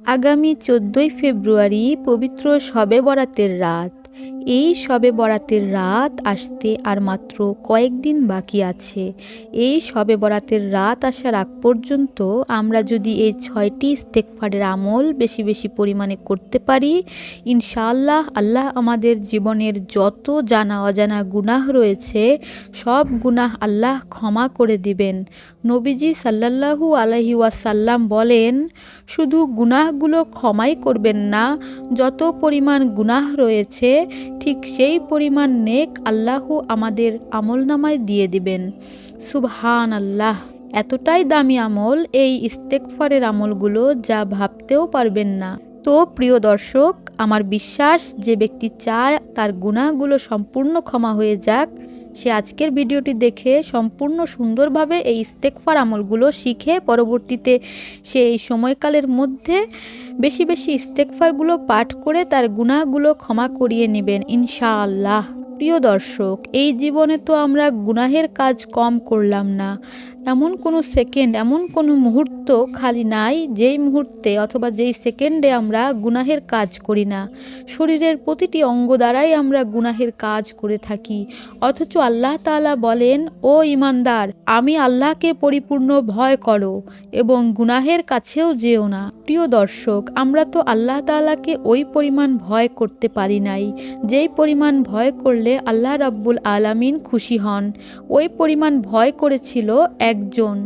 আগামী চোদ্দোই ফেব্রুয়ারি পবিত্র শবে বরাতের রাত। এই শবে বরাতের রাত আসতে আর মাত্র কয়েকদিন বাকি আছে। এই শবে বরাতের রাত আসার আগ পর্যন্ত আমরা যদি এই ছয়টি ইস্তেকফারের আমল বেশি বেশি পরিমাণে করতে পারি, ইনশাআল্লাহ আল্লাহ আমাদের জীবনের যত জানা অজানা গুনাহ রয়েছে, সব গুনাহ আল্লাহ ক্ষমা করে দিবেন। নবীজি সাল্লাল্লাহু আলহি ওয়াসাল্লাম বলেন, শুধু গুনাহগুলো ক্ষমাই করবেন না, যত পরিমাণ গুনাহ রয়েছে ঠিক সেই পরিমাণ নেক আল্লাহ আমাদের আমলনামায় দিয়ে দিবেন। সুবহান আল্লাহ এতটাই দামি আমল এই ইস্তেকফারের আমলগুলো যা ভাবতেও পারবেন না। তো প্রিয় দর্শক, আমার বিশ্বাস যে ব্যক্তি চায় তার গুণাগুলো সম্পূর্ণ ক্ষমা হয়ে যাক। সে আজকের ভিডিওটি দেখে সম্পূর্ণ সুন্দরভাবে এই ইস্তেকফার আমলগুলো শিখে পরবর্তীতে সে এই সময়কালের মধ্যে বেশি বেশি ইস্তেকফারগুলো পাঠ করে তার গুনাহগুলো ক্ষমা করিয়ে নেবেন, ইনশাআল্লাহ। প্রিয় দর্শক, এই জীবনে তো আমরা গুনাহের কাজ কম করলাম না। এমন কোনো সেকেন্ড, এমন কোনো মুহূর্ত খালি নাই যেই মুহূর্তে অথবা যেই সেকেন্ডে আমরা গুনাহের কাজ করি না। শরীরের প্রতিটি অঙ্গ দ্বারাই আমরা গুনাহের কাজ করে থাকি। অথচ আল্লাহ তাআলা বলেন, ও ইমানদার আমি আল্লাহকে পরিপূর্ণ ভয় করো এবং গুনাহের কাছেও যেও না। প্রিয় দর্শক, আমরা তো আল্লাহ তাআলাকে ওই পরিমাণ ভয় করতে পারি নাই। যেই পরিমাণ ভয় করলে আল্লাহ রাব্বুল আলামিন খুশি হন। ওই পরিমাণ ভয় করেছিল একজন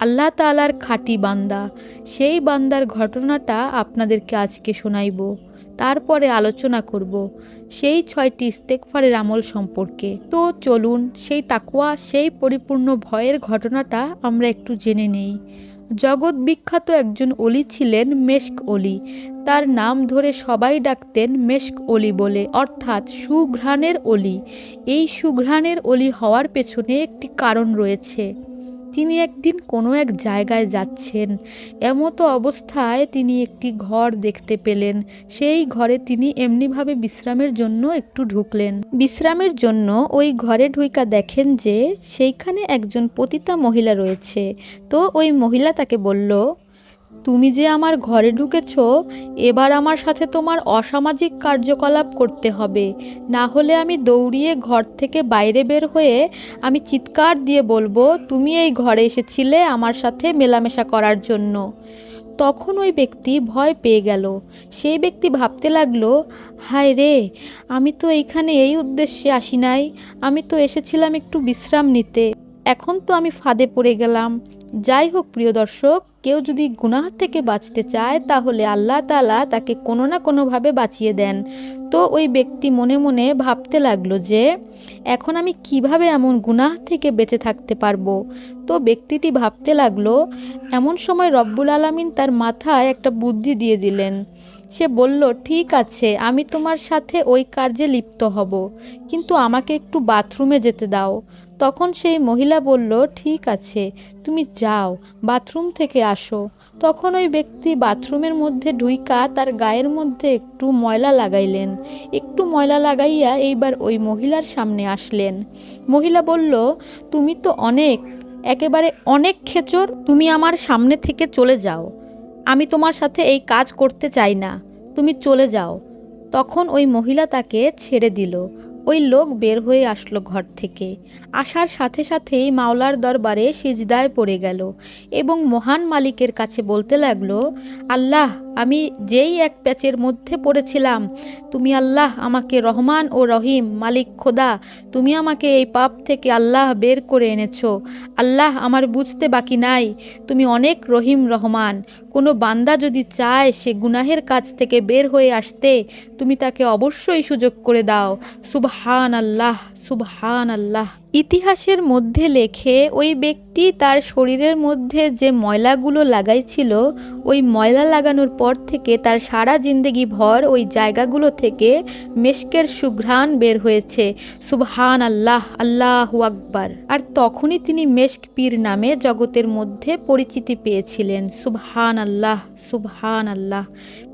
আল্লাহ তাআলার খাঁটি বান্দা। সেই বান্দার ঘটনাটা আপনাদেরকে আজকে শোনাইব। তারপরে আলোচনা করব সেই ছয়টি ইস্তেকফারের আমল সম্পর্কে। তো চলুন সেই তাকুয়া সেই পরিপূর্ণ ভয়ের ঘটনাটা আমরা একটু জেনে নেই। জগৎ বিখ্যাত একজন অলি ছিলেন মেশক অলি। তার নাম ধরে সবাই ডাকতেন মেশক অলি বলে, অর্থাৎ সুঘ্রাণের অলি। এই সুঘ্রাণের অলি হওয়ার পেছনে একটি কারণ রয়েছে। তিনি একদিন কোনো এক জায়গায় যাচ্ছেন। এমতো অবস্থায় তিনি একটি ঘর দেখতে পেলেন। সেই ঘরে তিনি এমনিভাবে বিশ্রামের জন্য একটু ঢুকলেন। বিশ্রামের জন্য ওই ঘরে ঢুইকা দেখেন যে সেইখানে একজন পতিতা মহিলা রয়েছে। তো ওই মহিলা তাকে বলল তুমি যে আমার ঘরে ঢুকেছ, এবার আমার সাথে তোমার অসামাজিক কার্যকলাপ করতে হবে। না হলে আমি দৌড়িয়ে ঘর থেকে বাইরে বের হয়ে আমি চিৎকার দিয়ে বলব, তুমি এই ঘরে এসেছিলে আমার সাথে মেলামেশা করার জন্য। তখন ওই ব্যক্তি ভয় পেয়ে গেল। সেই ব্যক্তি ভাবতে লাগল, হায় রে, আমি তো এইখানে এই উদ্দেশ্যে আসি নাই। আমি তো এসেছিলাম একটু বিশ্রাম নিতে। এখন তো আমি ফাঁদে পড়ে গেলাম। যাই হোক, প্রিয় দর্শক কেউ যদি গুনাহ থেকে বাঁচতে চায়, তাহলে আল্লাহ তালা তাকে কোনো না কোনোভাবে বাঁচিয়ে দেন। তো ওই ব্যক্তি মনে মনে ভাবতে লাগল যে, এখন আমি কীভাবে এমন গুনাহ থেকে বেঁচে থাকতে পারব? তো ব্যক্তিটি ভাবতে লাগল, এমন সময় রব্বুল আলমিন তার মাথায় একটা বুদ্ধি দিয়ে দিলেন। সে বলল, ঠিক আছে, আমি তোমার সাথে ওই কার্যে লিপ্ত হব, কিন্তু আমাকে একটু বাথরুমে যেতে দাও। তখন সেই মহিলা বলল, ঠিক আছে, তুমি যাও, বাথরুম থেকে আসো। তখন ওই ব্যক্তি বাথরুমের মধ্যে ঢুইকা তার গায়ের মধ্যে একটু ময়লা লাগাইলেন। একটু ময়লা লাগাইয়া এইবার ওই মহিলার সামনে আসলেন। মহিলা বলল, তুমি তো অনেক, একেবারে অনেক খেচর, তুমি আমার সামনে থেকে চলে যাও। আমি তোমার সাথে এই কাজ করতে চাই না। তুমি চলে যাও। তখন ওই মহিলা তাকে ছেড়ে দিল। ওই লোক বের হয়ে আসলো ঘর থেকে। আসার সাথে সাথেই মাওলার দরবারে সিজদায় পড়ে গেল এবং মহান মালিকের কাছে বলতে লাগল, আল্লাহ, আমি যেই এক প্যাচের মধ্যে পড়েছিলাম, তুমি আল্লাহ আমাকে রহমান ও রহিম মালিক খোদা, তুমি আমাকে এই পাপ থেকে আল্লাহ বের করে এনেছো। আল্লাহ আমার বুঝতে বাকি নাই। তুমি অনেক রহিম রহমান। কোনো বান্দা যদি চায় সে গুনাহের কাজ থেকে বের হয়ে আসতে, তুমি তাকে অবশ্যই সুযোগ করে দাও। সুবহান আল্লাহ সুবহান আল্লাহ ইতিহাসের মধ্যে লেখে, ওই ব্যক্তি তার শরীরের মধ্যে যে ময়লাগুলো লাগাইছিল, ওই ময়লা লাগানোর পর থেকে তার সারা জিন্দেগি ভর ওই জায়গাগুলো থেকে মেশকের সুঘ্রাণ বের হয়েছে। সুবহান আল্লাহ আল্লাহ আকবার। আর তখনই তিনি মেশক পীর নামে জগতের মধ্যে পরিচিতি পেয়েছিলেন। সুবহান আল্লাহ সুবহান আল্লাহ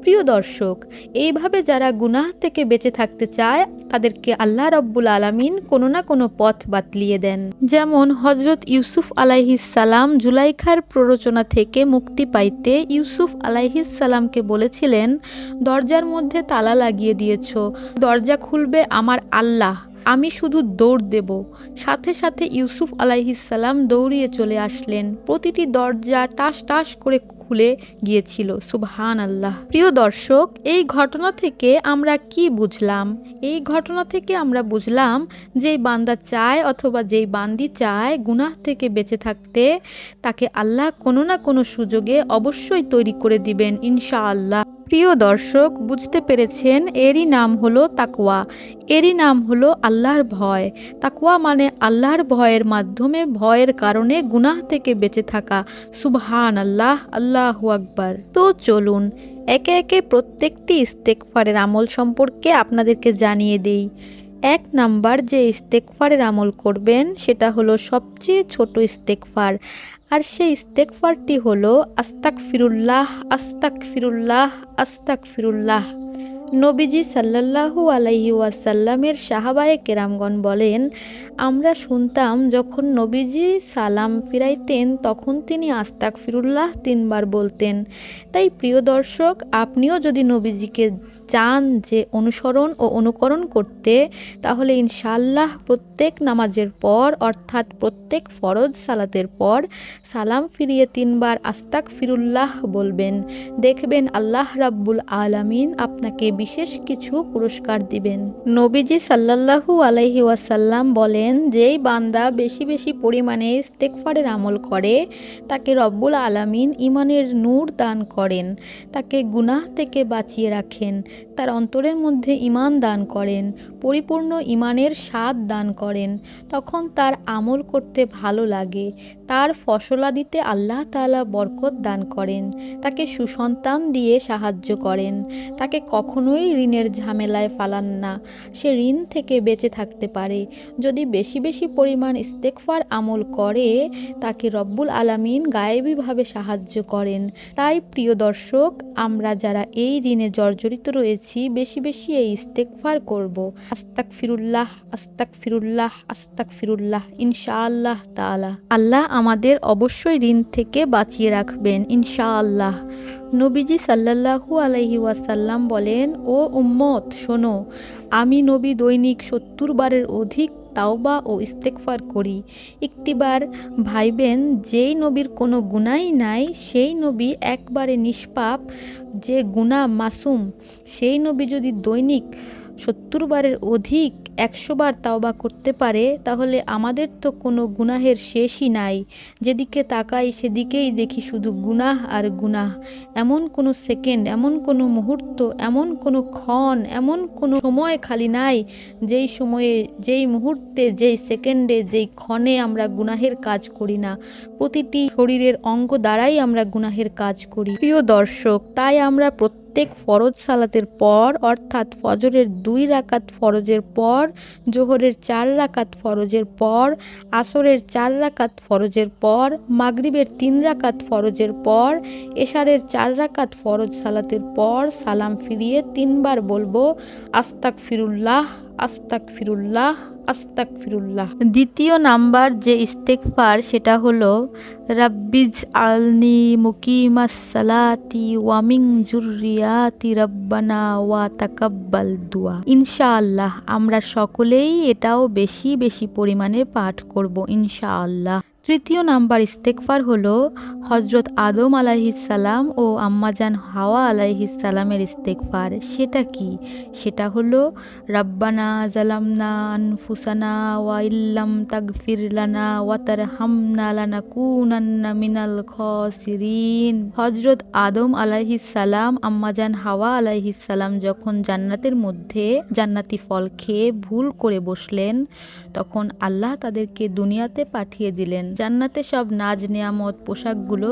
প্রিয় দর্শক, এইভাবে যারা গুনাহ থেকে বেঁচে থাকতে চায়, তাদেরকে আল্লাহ রব্বুল আলামিন কোনো না কোনো পথ বাতলিয়ে দেন। যেমন হজরত ইউসুফ আলাইহিসাল্লাম জুলাইখার প্ররোচনা থেকে মুক্তি পাইতে ইউসুফ আলাইহিসাল্লামকে বলেছিলেন, দরজার মধ্যে তালা লাগিয়ে দিয়েছ, দরজা খুলবে আমার আল্লাহ, আমি শুধু দৌড় দেব। সাথে সাথে ইউসুফ আলাইহিসাল্লাম দৌড়িয়ে চলে আসলেন। প্রতিটি দরজা টাস টাস করে খুলে গিয়েছিল। সুবহান আল্লাহ প্রিয় দর্শক, এই ঘটনা থেকে আমরা কি বুঝলাম? এই ঘটনা থেকে আমরা বুঝলাম যেই বান্দা চায় অথবা যেই বান্দি চায় গুনাহ থেকে বেঁচে থাকতে, তাকে আল্লাহ কোনো না কোনো সুযোগে অবশ্যই তৈরি করে দিবেন ইনশাআল্লাহ। প্রিয় দর্শক, বুঝতে পেরেছেন, এরই নাম হলো তাকুয়া এরই নাম হলো আল্লাহর ভয়। তাকুয়া মানে আল্লাহর ভয়ের মাধ্যমে ভয়ের কারণে গুনাহ থেকে বেঁচে থাকা। সুবহান আল্লাহ আল্লাহ আকবার। তো চলুন, একে একে প্রত্যেকটি ইস্তেকফারের আমল সম্পর্কে আপনাদেরকে জানিয়ে দেই। এক নাম্বার যে ইস্তেকফারের আমল করবেন, সেটা হলো সবচেয়ে ছোট ইস্তেকফার। আর সেই ইস্তেকফারটি হলো আস্তাক ফিরুল্লাহ আস্তাক ফিরুল্লাহ আস্তাক ফিরুল্লাহ নবীজি সাল্লাল্লাহু আলাইহি ওয়াসাল্লামের সাহাবায়ে কেরামগণ বলেন, আমরা শুনতাম যখন নবীজি সালাম ফিরাইতেন, তখন তিনি আস্তাক ফিরুল্লাহ তিনবার বলতেন। তাই প্রিয় দর্শক, আপনিও যদি নবীজিকে চান যে অনুসরণ ও অনুকরণ করতে, তাহলে ইনশাল্লাহ প্রত্যেক নামাজের পর, অর্থাৎ প্রত্যেক ফরজ সালাতের পর, সালাম ফিরিয়ে তিনবার আস্তাক ফিরুল্লাহ বলবেন। দেখবেন আল্লাহ রাব্বুল আলামিন আপনাকে বিশেষ কিছু পুরস্কার দিবেন। নবীজি সাল্লাল্লাহু আলাইহি ওয়াসাল্লাম বলেন, যেই বান্দা বেশি বেশি পরিমাণে ইস্তেকফারের আমল করে, তাকে রব্বুল আলামিন ইমানের নূর দান করেন, তাকে গুনাহ থেকে বাঁচিয়ে রাখেন। তার অন্তরের মধ্যে ইমান দান করেন, পরিপূর্ণ ইমানের স্বাদ দান করেন। তখন তার আমল করতে ভালো লাগে। তার ফসলাদিতে আল্লাহ তাআলা বরকত দান করেন। তাকে সুসন্তান দিয়ে সাহায্য করেন। তাকে কখনোই ঋণের ঝামেলায় ফালান না। সে ঋণ থেকে বেঁচে থাকতে পারে। যদি বেশি বেশি পরিমাণ ইস্তেকফার আমল করে, তাকে রব্বুল আলামিন গায়েবীভাবে সাহায্য করেন। তাই প্রিয় দর্শক, আমরা যারা এই ঋণে জর্জরিত রয়েছি বেশি বেশি এই ইস্তেকফার করব। আস্তাক ফিরুল্লাহ আস্তাক ফিরুল্লাহ আস্তাক ফিরুল্লাহ ইনশাআল্লাহ তালা আল্লাহ আমাদের অবশ্যই ঋণ থেকে বাঁচিয়ে রাখবেন, ইনশাআল্লাহ। নবীজি সাল্লাল্লাহু আলহি ওয়াসাল্লাম বলেন, ও উম্মত, শোনো, আমি নবী দৈনিক সত্তর বারের অধিক তাওবা ও ইস্তেকফার করি। একটিবার ভাইবেন, যেই নবীর কোনো গুণাই নাই, সেই নবী একবারে নিষ্পাপ, যে গুণা মাসুম, সেই নবী যদি দৈনিক সত্তর বারের অধিক একশো বার তাওবা করতে পারে, তাহলে আমাদের তো কোনো গুনাহের শেষই নাই। যেদিকে তাকাই সেদিকেই দেখি শুধু গুনাহ আর গুনাহ। এমন কোনো সেকেন্ড, এমন কোনো মুহূর্ত, এমন কোনো ক্ষণ, এমন কোনো সময় খালি নাই, যেই সময়ে, যেই মুহূর্তে, যেই সেকেন্ডে, যেই ক্ষণে আমরা গুনাহের কাজ করি না। প্রতিটি শরীরের অঙ্গ দ্বারাই আমরা গুনাহের কাজ করি। প্রিয় দর্শক, তাই আমরা প্রত্যেক ফরজ সালাতের পর, অর্থাৎ ফজরের দুই রাকাত ফরজের পর, জোহরের চার রাকাত ফরজের পর, আসরের চার রাকাত ফরজের পর, মাগরিবের তিন রাকাত ফরজের পর, এশারের চার রাকাত ফরজ সালাতের পর সালাম ফিরিয়ে তিনবার বলব আস্তাক ফিরুল্লাহ আস্তাক ফিরুল্লাহ আস্তাক ফিরুল্লাহ দ্বিতীয় নাম্বার যে ইস্তেকফার সেটা হলো, রাব্বিজ আলনি মুকিমাস সালাতি ওয়ামিং জুরিয়াতি রব্বানা ওয়া তাকাব্বাল দুয়া। ইনশাআল্লাহ, আমরা সকলেই এটাও বেশি বেশি পরিমাণে পাঠ করব, ইনশাআল্লাহ। তৃতীয় নাম্বার ইস্তেকফার হলো হজরত আদম আলাইহিসাল্লাম ও আম্মাজান হাওয়া আলাইহিসাল্লামের ইস্তেকফার সেটা কি? সেটা হলো, রাব্বানা জালামনা আনফুসানা ওয়া ইল্লাম তাগফির লানা ওয়া তারহামনা লানাকুনান্না মিনাল খসিরিন। হজরত আদম আলাইহিসাল্লাম আম্মাজান হাওয়া আলাইহিসাল্লাম যখন জান্নাতের মধ্যে জান্নাতি ফল খেয়ে ভুল করে বসলেন, তখন আল্লাহ তাদেরকে দুনিয়াতে পাঠিয়ে দিলেন। জান্নাতে সব নাজ, নেয়ামত, পোশাকগুলো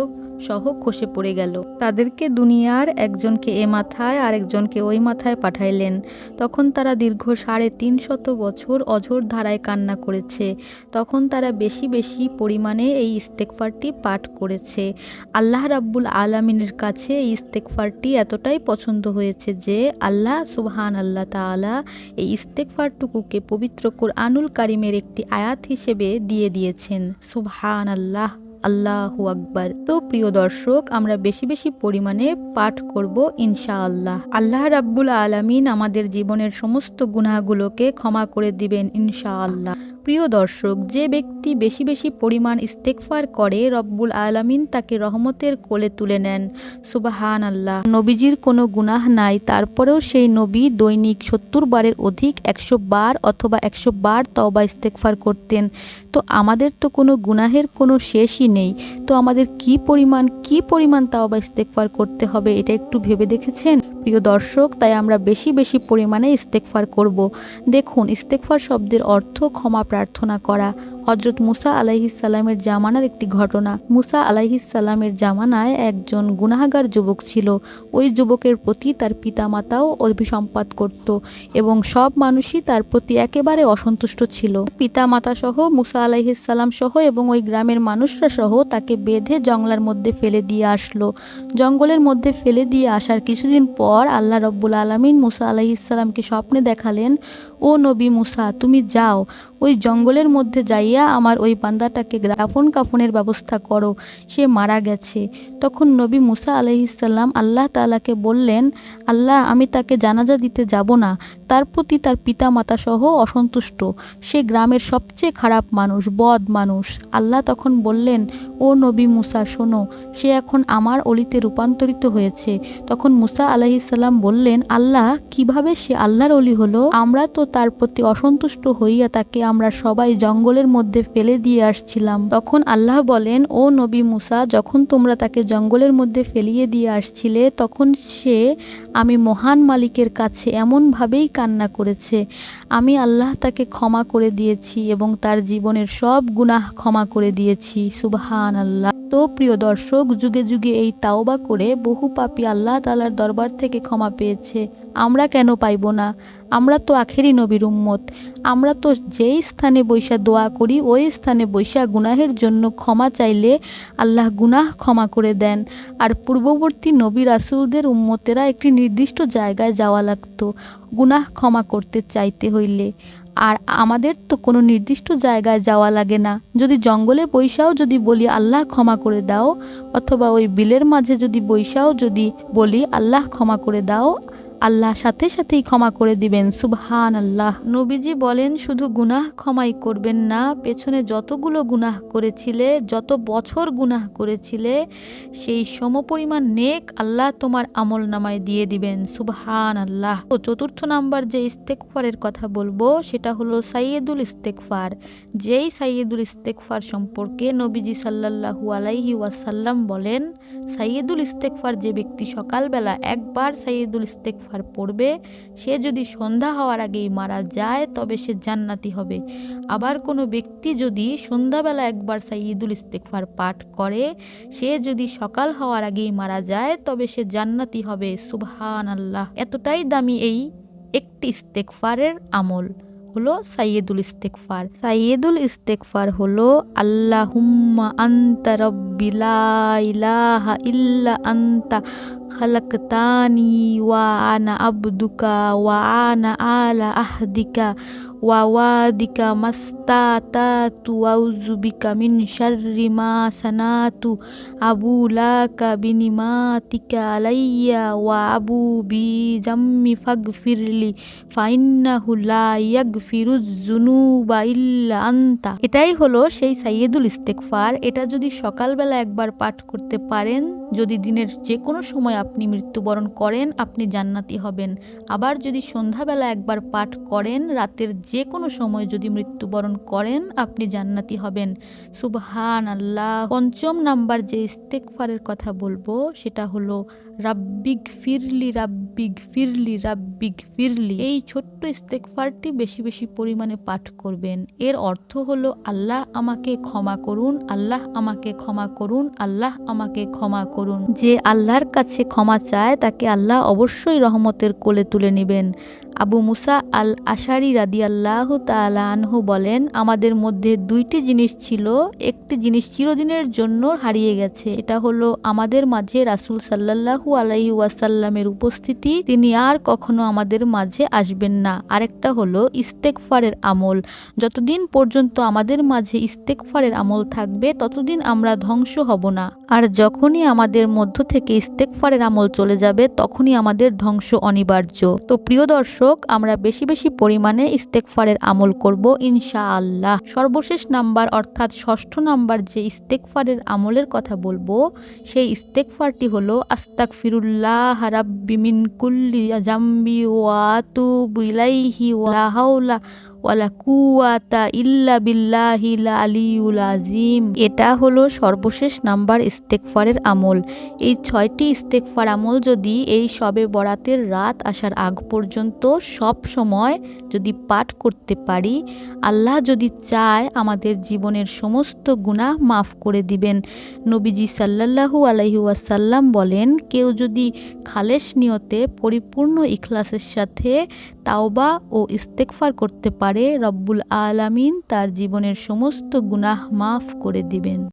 সহ খসে পড়ে গেল। তাদেরকে দুনিয়ার একজনকে এ মাথায় আর একজনকে ওই মাথায় পাঠাইলেন। তখন তারা দীর্ঘ সাড়ে তিন শত বছর অঝোর ধারায় কান্না করেছে। তখন তারা বেশি বেশি পরিমাণে এই ইস্তেকফারটি পাঠ করেছে। আল্লাহ রাব্বুল আলামিনের কাছে এই ইস্তেকফারটি এতটাই পছন্দ হয়েছে যে আল্লাহ সুবহান আল্লাহ তাআলা এই ইস্তেকফারটুকুকে পবিত্র কোরআনুল কারিমের একটি আয়াত হিসেবে দিয়ে দিয়েছেন। সুবহান আল্লাহ আল্লাহু আকবার। তো প্রিয় দর্শক, আমরা বেশি বেশি পরিমাণে পাঠ করব ইনশা আল্লাহ আল্লাহ রাব্বুল আলমিন আমাদের জীবনের সমস্ত গুনাহগুলোকে ক্ষমা করে দিবেন ইনশাআল্লাহ। প্রিয় দর্শক, যে ব্যক্তি বেশি বেশি পরিমাণ ইস্তেকফার করে, রব্বুল আলামিন তাকে রহমতের কোলে তুলে নেন। সুবাহান আল্লাহ নবীজির কোনো গুনাহ নাই, তারপরেও সেই নবী দৈনিক সত্তর বারের অধিক একশো বার অথবা একশো বার তওবা ইস্তেকফার করতেন। তো আমাদের তো কোনো গুনাহের কোনো শেষই নেই। তো আমাদের কি পরিমাণ কি পরিমাণ তাওবা ইস্তেকফার করতে হবে, এটা একটু ভেবে দেখেছেন? প্রিয় দর্শক, তাই আমরা বেশি বেশি পরিমাণে ইস্তেকফার করব। দেখুন ইস্তেকফার শব্দের অর্থ ক্ষমা প্রার্থনা করা। হজরত মুসা আলাইহিসাল্লামের জামানার একটি ঘটনা। মুসা আলাইহিসাল্লামের জামানায় একজন গুনাহাগার যুবক ছিল। ওই যুবকের প্রতি তার পিতামাতাও অভিসম্পাত করত এবং সব মানুষই তার প্রতি একেবারে অসন্তুষ্ট ছিল। পিতামাতা সহ, মুসা আলাইহিসাল্লাম সহ এবং ওই গ্রামের মানুষরা সহ তাকে বেঁধে জংলার মধ্যে ফেলে দিয়ে আসলো। জঙ্গলের মধ্যে ফেলে দিয়ে আসার কিছুদিন পর আল্লাহ রব্বুল আলমিন মুসা আলাইহিসাল্লামকে স্বপ্নে দেখালেন ও নবী মুসা, তুমি যাও। ওই জঙ্গলের মধ্যে যাইয়া আমার ওই বান্দাটাকে দাফন কাফনের ব্যবস্থা করো। সে মারা গেছে। তখন নবী মুসা আলহিসাল্লাম আল্লাহ তালাকে বললেন, আল্লাহ, আমি তাকে জানাজা দিতে যাব না। তার প্রতি তার পিতা মাতা সহ অসন্তুষ্ট। সে গ্রামের সবচেয়ে খারাপ মানুষ, বদ মানুষ। আল্লাহ তখন বললেন, ও নবী মুসা, শোনো, সে এখন আমার অলিতে রূপান্তরিত হয়েছে। তখন মুসা আলাহিসাল্লাম বললেন, আল্লাহ, কীভাবে সে আল্লাহর অলি হলো? আমরা তো তার প্রতি অসন্তুষ্ট হইয়া তাকে আমরা সবাই জঙ্গলের মধ্যে ফেলে দিয়ে আসছিলাম। তখন আল্লাহ বলেন, ও নবী মুসা, যখন তোমরা তাকে জঙ্গলের মধ্যে ফেলিয়ে দিয়ে আসছিলে, তখন সে আমি মহান মালিকের কাছে এমনভাবেই কান্না করেছে। আমি আল্লাহ তাকে ক্ষমা করে দিয়েছি এবং তার জীবনের সব গুনাহ ক্ষমা করে দিয়েছি। সুবহান আল্লাহ তো প্রিয় দর্শক, যুগে যুগে এই তাওবা করে বহু পাপী আল্লাহ তালার দরবার থেকে ক্ষমা পেয়েছে। আমরা কেন পাইব না? আমরা তো আখেরি নবীর উম্মত। আমরা তো যেই স্থানে বৈশা দোয়া করি, ওই স্থানে বৈশা গুনাহের জন্য ক্ষমা চাইলে আল্লাহ গুনাহ ক্ষমা করে দেন। আর পূর্ববর্তী নবী রাসুলদের উম্মতেরা একটি নির্দিষ্ট জায়গায় যাওয়া লাগতো। গুনাহ ক্ষমা করতে চাইতে হইলে। আর আমাদের তো কোনো নির্দিষ্ট জায়গায় যাওয়া লাগে না। যদি জঙ্গলে বৈশাও যদি বলি, আল্লাহ ক্ষমা করে দাও। অথবা ওই বিলের মাঝে যদি বৈশাও যদি বলি, আল্লাহ ক্ষমা করে দাও। আল্লাহ সাথে সাথেই ক্ষমা করে দিবেন সুবহান আল্লাহ নবীজি বলেন, শুধু গুনাহ ক্ষমাই করবেন না, পেছনে যতগুলো গুনাহ করেছিলে, যত বছর গুনাহ করেছিলে, সেই সমপরিমাণ নেক আল্লাহ তোমার আমল নামায় দিয়ে দিবেন সুবহান আল্লাহ ও চতুর্থ নাম্বার যে ইস্তেকফারের কথা বলব, সেটা হলো সাইয়েদুল ইস্তেকফার। যেই সাইয়েদুল ইস্তেকফার সম্পর্কে নবীজি সাল্লাল্লাহু আলাইহি ওয়াসাল্লাম বলেন, সাইয়েদুল ইস্তেকফার যে ব্যক্তি সকালবেলা একবার সাইয়েদুল ইস্তেকফার পড়বে। সে যদি সন্ধ্যা হওয়ার আগেই মারা যায়, তবে সে জান্নাতি হবে। আবার কোনো ব্যক্তি যদি সন্ধ্যাবেলা একবার সাইয়েদুল ইস্তেকফার পাঠ করে, সে যদি সকাল হওয়ার আগেই মারা যায়, তবে সে জান্নাতি হবে। সুবহান আল্লাহ এতটাই দামি এই একটি ইস্তেকফারের আমল হলো সাইয়েদুল ইস্তেকফার সাইয়েদুল ইস্তেকফার হলো, আল্লাহুম্মা আন্তা রব্বি লা ইলাহা ইল্লা আন্তা خلقتني وأنا عبدك وأنا على عهدك ওয়া ওয়াদিকা মাস্তাতাতু আউযুবিকা মিন শাররি মা সানাতু আবু লাকা বিনিমাতিকা আলাইয়া ওয়া আবু বি জাম্মি ফাগফিরলি ফাইন্নাহু লা ইয়াগফিরুজ যুনুবা ইল্লা আনতা এটাই হলো সেই সাইয়েদুল ইস্তেকফার এটা যদি সকালবেলা একবার পাঠ করতে পারেন, যদি দিনের যে কোনো সময় আপনি মৃত্যুবরণ করেন, আপনি জান্নাতি হবেন। আবার যদি সন্ধ্যাবেলা একবার পাঠ করেন, রাতের যে কোনো সময় যদি মৃত্যুবরণ করেন, আপনি জান্নাতি হবেন। সুবহান আল্লাহ পঞ্চম নাম্বার যে ইস্তেকফারের কথা বলব, সেটা হলো রাব্বিগ ফিরলি রাব্বিগ ফিরলি রাব্বিগ ফিরলি এই ছোট্ট ইস্তেকফারটি বেশি বেশি পরিমাণে পাঠ করবেন। এর অর্থ হলো, আল্লাহ আমাকে ক্ষমা করুন, আল্লাহ আমাকে ক্ষমা করুন, আল্লাহ আমাকে ক্ষমা করুন। যে আল্লাহর কাছে ক্ষমা চায়, তাকে আল্লাহ অবশ্যই রহমতের কোলে তুলে নেবেন। আবু মুসা আল আশারি রাদি আল্লাহ তালা আনহু বলেন, আমাদের মধ্যে দুইটি জিনিস ছিল, একটি জিনিস চিরদিনের জন্য হারিয়ে গেছে। এটা হলো আমাদের মাঝে রাসুল সাল্লাহু আলাইহি ওয়াসাল্লামের উপস্থিতি, তিনি আর কখনো আমাদের মাঝে আসবেন না। আরেকটা হলো ইস্তেকফারের আমল। যতদিন পর্যন্ত আমাদের মাঝে ইস্তেকফারের আমল থাকবে, ততদিন আমরা ধ্বংস হব না। আর যখনই আমাদের মধ্য থেকে ইস্তেকফারের আমল চলে যাবে, তখনই আমাদের ধ্বংস অনিবার্য। তো প্রিয় দর্শক, আমরা বেশি বেশি পরিমাণে ইস্তেকফারের আমল করব ইনশা আল্লাহ সর্বশেষ নাম্বার অর্থাৎ ষষ্ঠ নাম্বার যে ইস্তেকফারের আমলের কথা বলব, সেই ইস্তেকফারটি হলো আস্তাক ফিরুল্লাহ রাব্বি মিন কুল্লি জাম্বি ওয়াতু ইলাইহি ওয়া হাওলা ওয়ালা কুয়াতা ইল্লা এটা হলো সর্বশেষ নাম্বার ইস্তেকফারের আমল। এই ছয়টি ইস্তেকফার আমল যদি এই সবে বরাতের রাত আসার আগ পর্যন্ত সব সময় যদি পাঠ করতে পারি, আল্লাহ যদি চায় আমাদের জীবনের সমস্ত গুনাহ মাফ করে দিবেন। নবীজি সাল্লাল্লাহু আলাইহি ওয়াসাল্লাম বলেন, কেউ যদি খালেস নিয়তে পরিপূর্ণ ইখলাসের সাথে তাওবা ও ইস্তেকফার করতে পারে রব্বুল আলামিন তার জীবনের সমস্ত গুনাহ মাফ করে দিবেন।